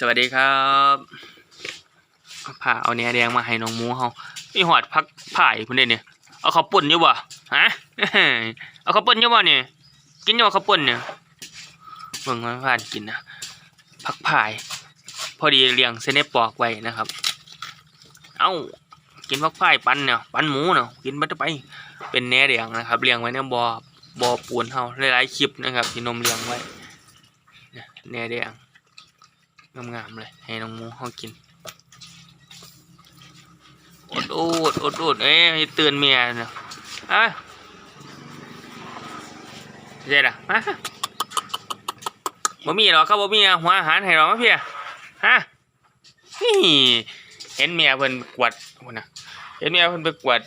สวัสดีครับผ่าเอาเนื้อแดงมาให้น้องหมูเฮามีหอดพักผ่ายพุ่นเด้เนี่ยเอาข้าวปุ่นอยู่บ่ฮะเอาข้าวปุ่นอยู่บ่เนี่ยกินอยู่บ่ข้าวปุ่นเนี่ยเบิ่งมันผ่านกินนะพักผ่าย พอดีเลี้ยงเส้นได้ปอกไว้นะครับ เอ้ากินพักผ่ายปันเนี่ยปันหมูเนาะกินบัดไปเป็นแหนแดงนะครับเลี้ยงไว้ในบ่อบ่อปูนเฮาหลายๆคลิปนะครับที่นมเลี้ยงไว้เนี่ยแหนแดง งามๆเลย ให้น้องมูเขากินอดอดอดอดเอ้ยเตือนเมียนะอ้ยเจ๊ด่ะมาบ่มีหรอครับบ่มีหัวอาหารให้หรอมาเพี่ยฮะนี่เห็นเมียเพิ่นกวาดพุ่นน่ะเห็นเมียเพิ่นไปกวาด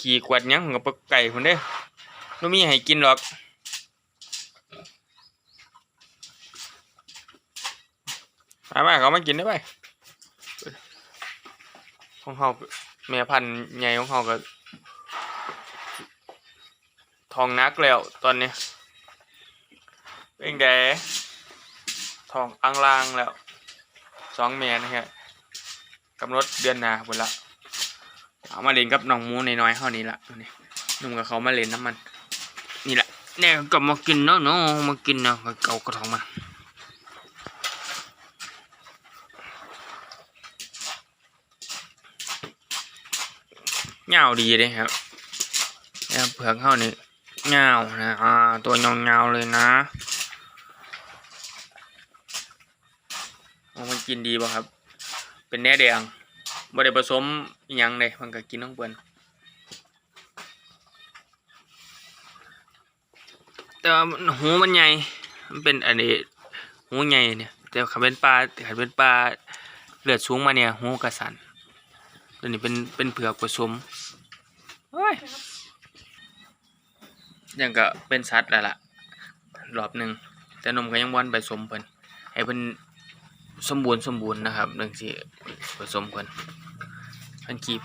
ขี่กวาดยังกับไปไก่พุ่นเด้บ่มีให้กินหรอก มามาเขามากินได้ไปของเขาแม่พันธุ์ใหญ่ของเขาก็ทองนักแล้วตอนนี้เป็นไงทองอังลางแล้วสองแม่นะฮะกำหนดเดือนหนาหมดละเอามาเล่นกับน้องมูนน้อยๆเท่านี้ละนี่นุ่มกับเขามาเล่นน้ำมัน นี่แหละเนี่ยก็มากินเนาะเนาะมากินเนาะเก่ากระทองมา เงาดีเลยครับแล้วเผือกเข้านี่เงานะอ่าตัวยองเงาเลยนะมันกินดีป่ะครับ เป็นแน่แดงบ่ได้ผสมยังเลยมันก็กินต้องเปิ้นแต่ว่ามันหูมันใหญ่ มันเป็นอันนี้หูใหญ่เนี่ย แต่ขันเป็นปลาขันเป็นปลาเลือดสูงมาเนี่ยหูกระสัน ตัวนี้เป็นเป็นเผือกผสมเฮ้ยยังก็เป็นสัตว์แล้วล่ะรอบหนึ่งแต่นมก็ยังวันไปสมเพิ่นให้เพิ่นสมบูรณ์สมบูรณ์นะครับเรื่องสิผสมเพิ่นเพิ่นขี่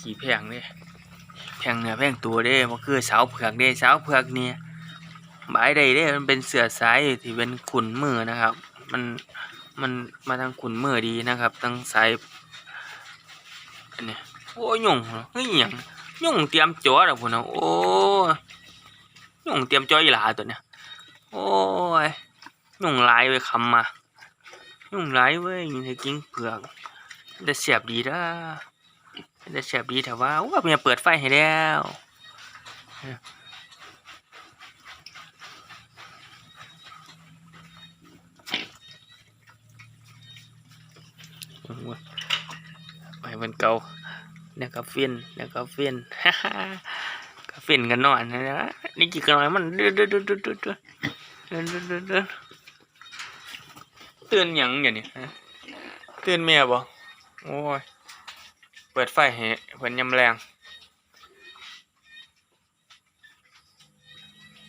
ขี่แพงเด้แพงเนื้อแพงตัวเด้มันคือสาวเผือกเด้สาวเผือกเนี่ยหมายใดเด้มันเป็นเสือสายที่เป็นขุนมือนะครับ มันมันมาทางขุนมือดีนะครับทางสาย อันนี้โอ้ยยุ่งเฮ้ยหยังยุ่งเตรียมจ่อแล้วพุ่นนะโอ้ยยุ่งเตรียมจ่ออีหลาตัวเนี้ยโอ้ยยุ่งหลายเว้ยคำมายุ่งหลายเว้ยนี่ให้กินเผือกแต่เสียบดีด้าแต่เสียบดีแต่ว่าว่าเมียเปิดไฟให้แล้ว เหมืนเกาเนี่ยกาเฟนเนี่ยกาเฟนกาเฟนกันหน่อยนะนี่กี่กันหนมันเดือดเดือดเดือดเดือดเตือนหยังอย่างนี้เตือนแม่บ่โอ้ยเปิดไฟเหะเปิดยำแรง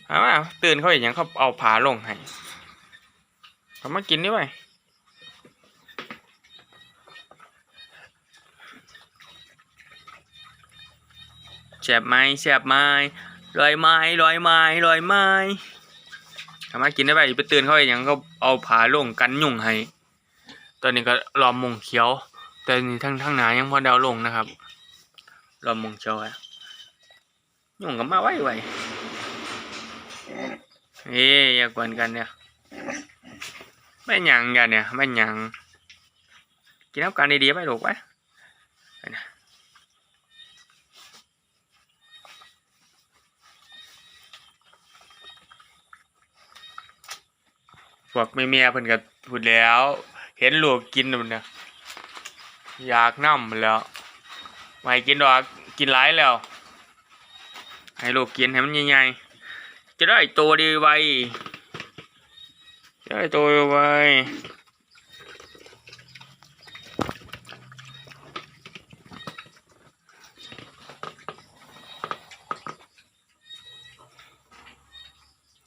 เอาเตือนเขาอย่างเขาเอาผาลงให้เขามากินนี่ไว้ สบไม้แสบไม้ลอยไม้ลอยไม้ลอยไม้ทำไมากินได้ไปไปตื่นเขาไปยังก็เอาผาลงกันยุ่งให้ ตอนนี้ก็รอมงเขียว แต่นี่ทั้งทั้งหนายังพอดาวลงนะครับรอมงเขียวอะยุ่งกับมาไว้ไว้เอ้ยอย่ากวนกันเนี่ยไม่หยังกันเนี่ยไม่หยังกินน้ำกันดีๆไปลูกไปไป พวกแม่เมียเพิ่นก็พูดแล้ว เห็นลูกกินมันเนี่ยอยากนำแล้วไม่กินดอกกินหลายแล้ว ให้ลูกกินให้มันใหญ่ๆจะได้โตดีไวจะได้โตไว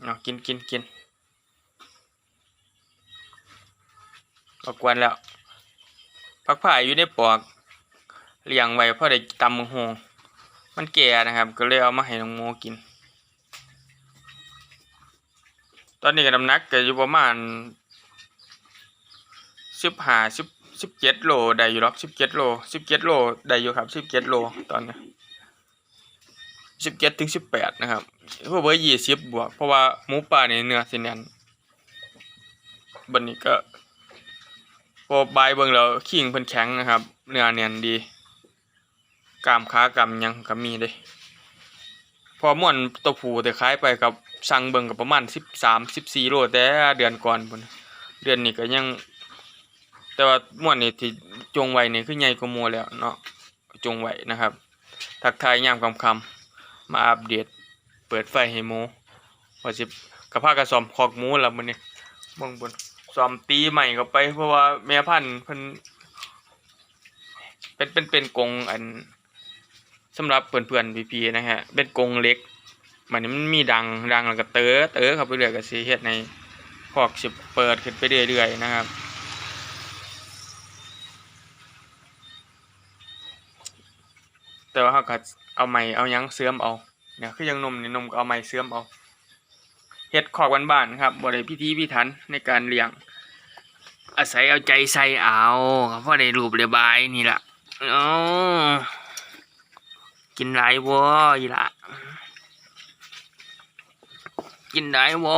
เอากินกินกิน ก็กวนแล้วพักผ่ายอยู่ในปอกเลี้ยงไว้เพราะได้ตำมังโฮงมันแก่นะครับ ก็เลยเอามาให้น้องโมกิน ตอนนี้ก็น้ำหนักก็อยู่ประมาณสิบห้าสิบสิบเจ็ดโลได้อยู่หรอกสิบเจ็ดโลสิบเจ็ดโลได้อยู่ครับสิบเจ็ดโลตอนนี้สิบเจ็ดถึงสิบแปดนะครับเพราะว่ายี่สิบบวกเพราะว่าหมูป่านี่เนื้อสิแน่นบันนี้ก็ พอบายเบิ่งแล้วขิงเพิ่นแข็งนะครับ เนื้อแน่นดีกามขากามยังก็มีเด้พอม่วนตัวผูแต่ขายไปกับสั่งเบิ่งกับประมาณ13 14โลแต่เดือนก่อนพุ่นเดือนนี้ก็ยัง แต่ว่าม่วนนี่ที่จงไว้นี่คือใหญ่กว่ามู่แล้วเนาะจงไว้นะครับ ทักทายยามค่ำมาอัปเดต เปิดไฟให้หมูว่าสิกระพากันซ่อมคอกหมูแล้วมื้อนี้เบ่งบน ซ่อมตีใหม่เข้าไป เพราะว่าแม่พันธุ์เพิ่นเป็นเป็นเป็นกรงอันสำหรับเพื่อนๆพี่ๆนะฮะ เป็นกรงเล็กมันนี้มันมีดังดังแล้วก็เต๋อเต๋อเข้าไปเรื่อยก็สิเฮ็ดในพอกสิเปิดขึ้นไปเรื่อยๆนะครับแต่ว่าเขาก็เอาไม้เอายังเสื่อมเอาเนี่ยคือยังนมนี่นมก็เอาไม้เสื่อมเอา เฮ็ดขอกบ้านๆครับบ่ได้พิธีพิถันในการเลี้ยง อาศัยเอาใจใส่เอาก็พอได้รูปได้บายนี่ล่ะอ๋อกินไรวะอีละกินได้วะ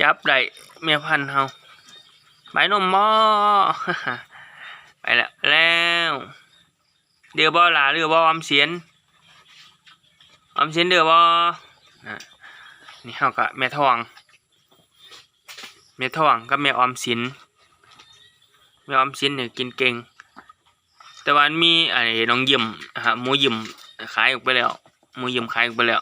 จับได้เมียพันเฮาไปนมหมอไปแล้วแล้วเดือบ่หลาเดือบออมเสียนออมเสียนเดือบ่นะ นี่เฮาก็แม่ทอง แม่ทองกับแม่ออมสินแม่ออมสินเนี่ยกินเก่ง แต่ว่ามันมีไอ้น้องยิมฮะหมูยิมขายออกไปแล้วหมูยิมขายออกไปแล้ว